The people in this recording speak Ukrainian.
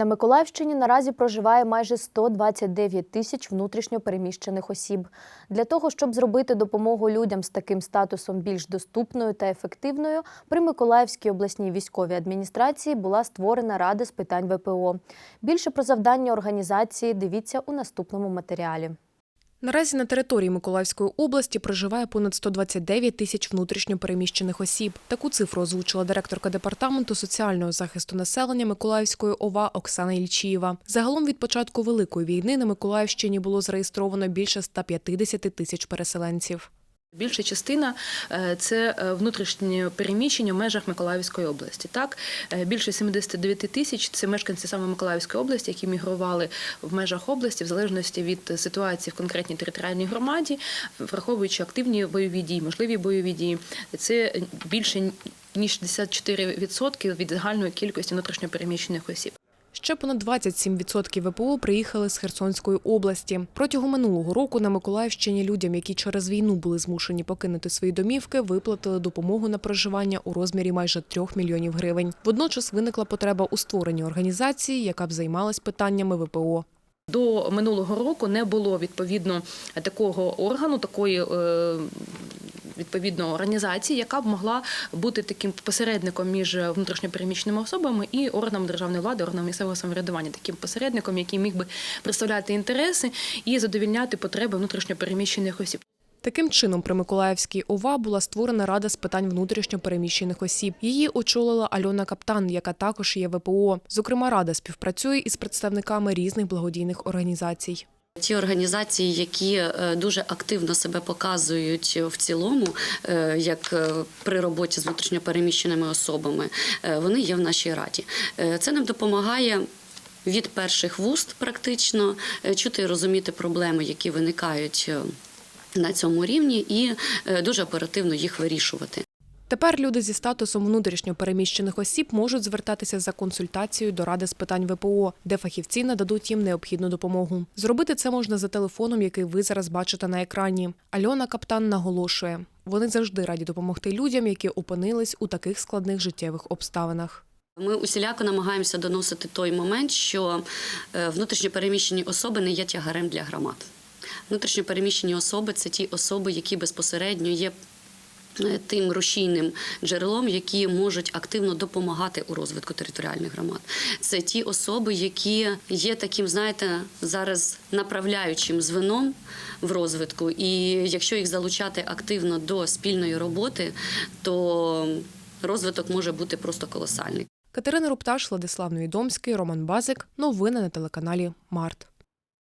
На Миколаївщині наразі проживає майже 129 тисяч внутрішньопереміщених осіб. Для того, щоб зробити допомогу людям з таким статусом більш доступною та ефективною, при Миколаївській обласній військовій адміністрації була створена Рада з питань ВПО. Більше про завдання організації дивіться у наступному матеріалі. Наразі на території Миколаївської області проживає понад 129 тисяч внутрішньопереміщених осіб. Таку цифру озвучила директорка департаменту соціального захисту населення Миколаївської ОВА Оксана Ільчієва. Загалом від початку великої війни на Миколаївщині було зареєстровано більше 150 тисяч переселенців. Більша частина е, це е, внутрішнє переміщення в межах Миколаївської області. Так, Е, більше 79 тисяч це мешканці саме Миколаївської області, які мігрували в межах області в залежності від ситуації в конкретній територіальній громаді, враховуючи активні бойові дії, можливі бойові дії. Це більше ніж 64% від загальної кількості внутрішньо переміщених осіб. Ще понад 27% ВПО приїхали з Херсонської області. Протягом минулого року на Миколаївщині людям, які через війну були змушені покинути свої домівки, виплатили допомогу на проживання у розмірі майже 3 мільйонів гривень. Водночас виникла потреба у створенні організації, яка б займалась питаннями ВПО. До минулого року не було відповідно такого органу, такої. Відповідно, організації, яка б могла бути таким посередником між внутрішньопереміщеними особами і органами державної влади, органами місцевого самоврядування, таким посередником, який міг би представляти інтереси і задовільняти потреби внутрішньопереміщених осіб. Таким чином, при Миколаївській ОВА була створена рада з питань внутрішньо переміщених осіб. Її очолила Альона Каптан, яка також є ВПО. Зокрема, рада співпрацює із представниками різних благодійних організацій. Ті організації, які е, дуже активно себе показують в цілому, е, як е, при роботі з внутрішньопереміщеними особами, вони є в нашій раді. Це нам допомагає. Від перших вуст практично чути і розуміти проблеми, які виникають на цьому рівні, і дуже оперативно їх вирішувати. Тепер люди зі статусом внутрішньо переміщених осіб можуть звертатися за консультацією до ради з питань ВПО, де фахівці нададуть їм необхідну допомогу. Зробити це можна за телефоном, який ви зараз бачите на екрані. Альона Каптан наголошує, вони завжди раді допомогти людям, які опинились у таких складних життєвих обставинах. Ми усіляко намагаємося доносити той момент, що е, внутрішньопереміщені особи не є тягарем для громад. Внутрішньопереміщені особи це ті особи, які безпосередньо є тим рушійним джерелом, які можуть активно допомагати у розвитку територіальних громад. Це ті особи, які є таким, знаєте, зараз направляючим звеном в розвитку. І якщо їх залучати активно до спільної роботи, то розвиток може бути просто колосальний. Катерина Рупташ, Владислав Невідомський, Роман Базик. Новини на телеканалі Март.